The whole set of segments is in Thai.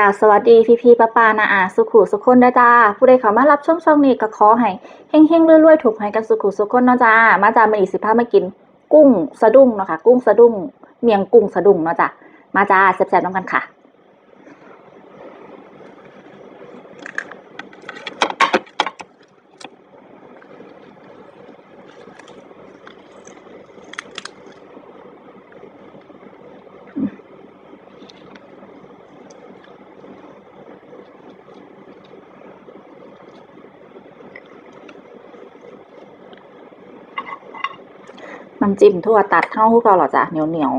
กาสวัสดีพี่พี่ๆป้าปานาอาสุขุสุขคนนะจ้าผู้ใดเขามารับชมช่องนี้ก็ขอให้เฮงๆรวยๆถูกให้กันสุขุสุขคนเนาะจ้ามาจ้ามาอีสิบห้ามากิน กุ้งสะดุ้งเนาะค่ะ กุ้งสะดุ้ง เมียงกุ้งสะดุ้งเนาะจ้ามาจ้าแซ่บๆน้ำกันค่ะ น้ำจิ้มทั่วตัดเท่าคู่เกาหรอจ้ะเหนียวเหนียว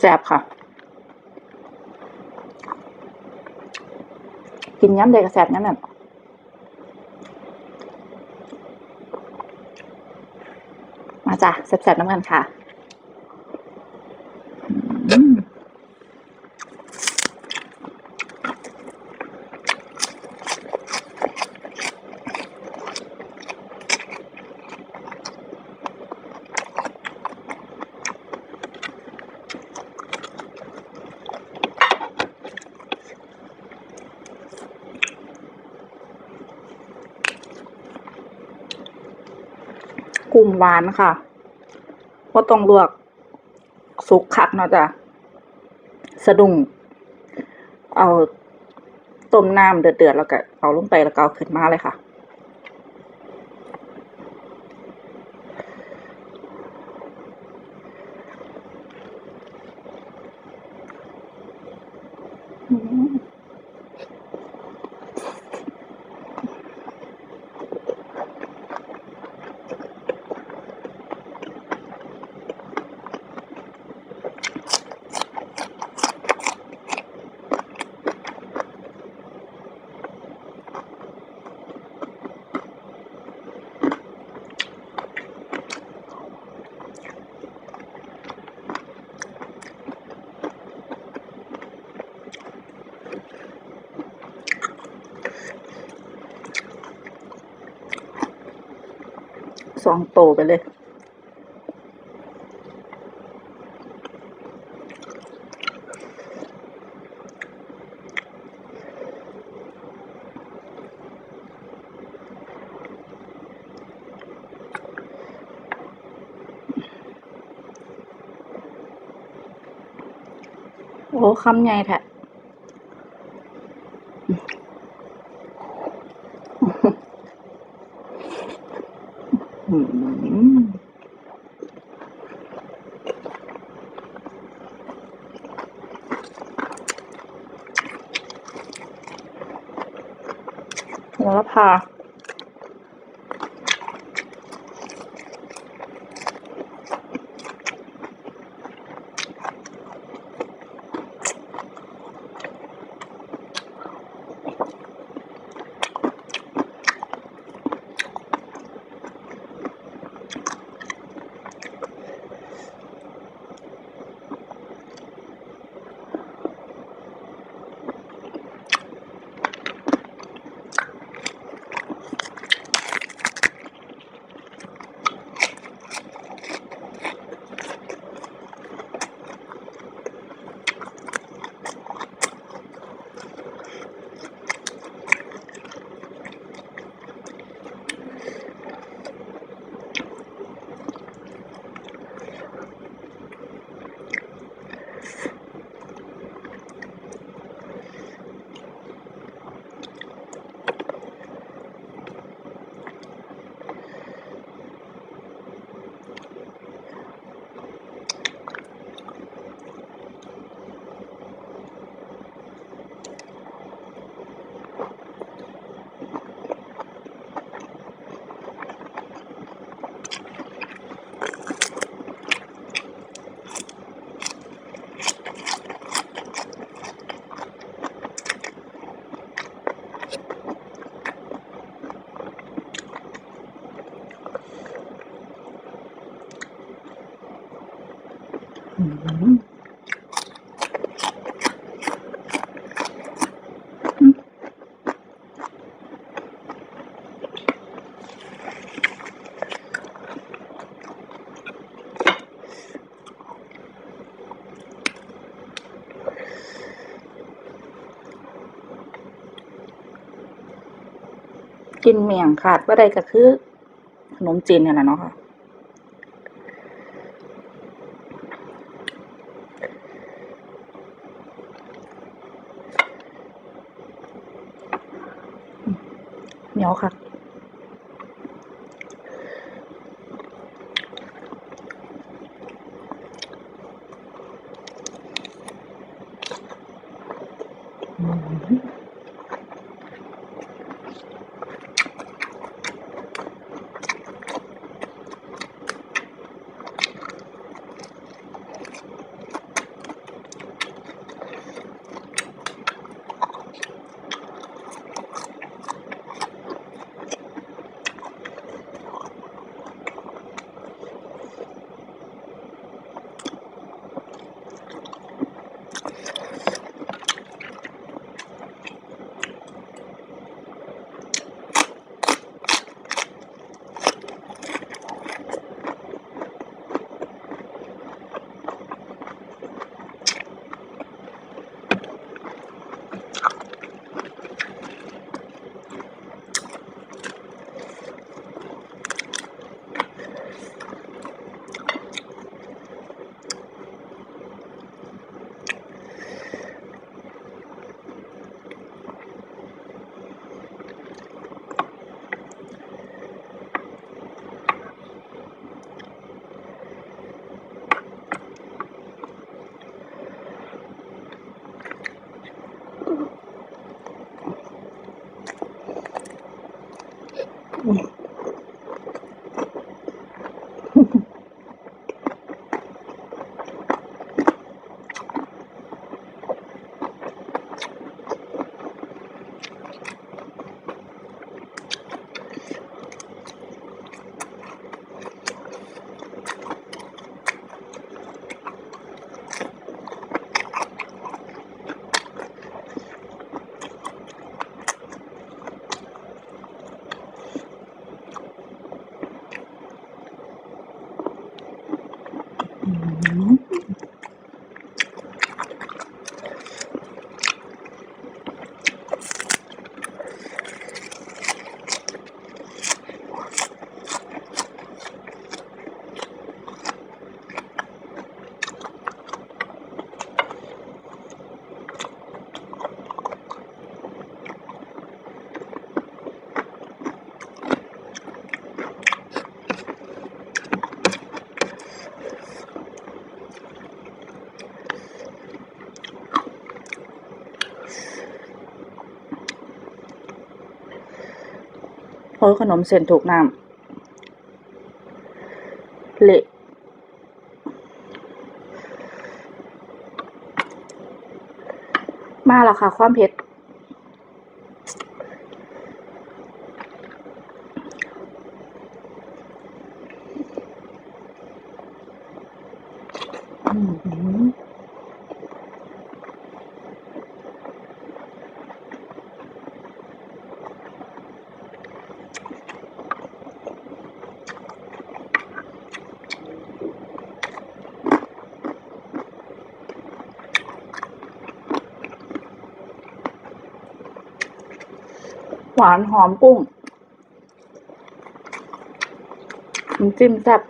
แซ่บค่ะ กินย้ำเด็กระแสบย้นแบบมาจ้ะแสบๆน้ำกันค่ะ คุ้มหวานค่ะเพราะต้องลวกสุกคักเนาะจ้ะสะดุ้งเอาต้มน้ำเดือดๆแล้วก็เอาลงไปแล้วก็เอาขึ้นมาเลยค่ะ สองโตไปเลยโอ้คำใหญ่แท้อืม โินเมี่ยงขาดบ่ได้ก็คือขนมจีนเนี่ยแหละเนาะค่ะเหนียวค่ะเพราะขนมเส้นถูกน้ำเละมาแล้วค่ะ ความเผ็ด หวานหอมกุ้งน้ำจิ้มแซ่บ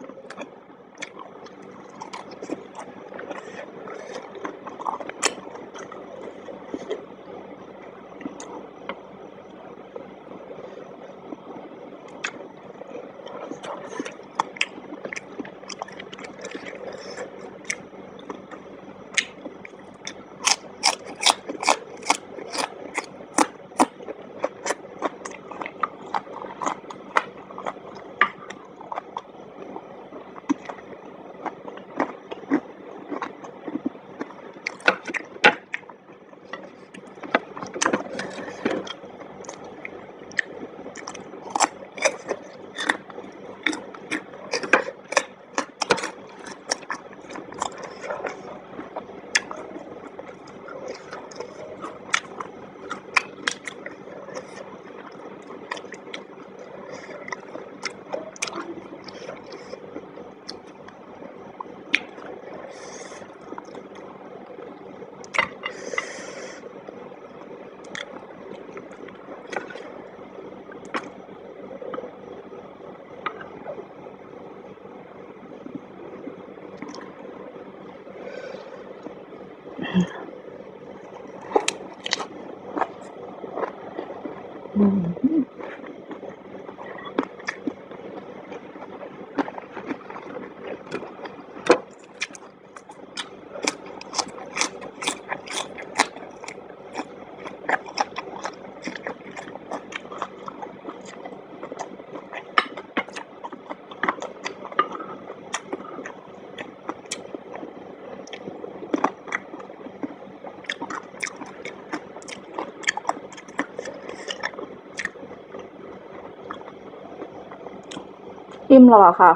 อิ่มแล้วอะค่ะ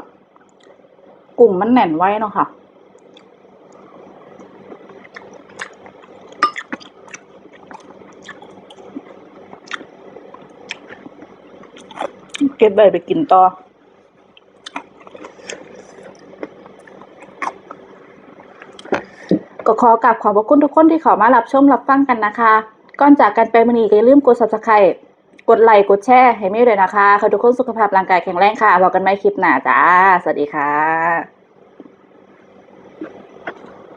กลุ่มมันแน่นไว้เนาะค่ะ เก็บใบไปกินต่อก็ขอกราบขอบพระคุณทุกคนที่เข้ามารับชมรับฟังกันนะคะ ก่อนจากกันไปมือนี้ก็อย่าลืมกด Subscribe กดไลค์กดแชร์ให้เมย์ด้วยนะคะขอทุกคนสุขภาพร่างกายแข็งแรงค่ะพบกันใหม่คลิปหน้าจ้า สวัสดีค่ะ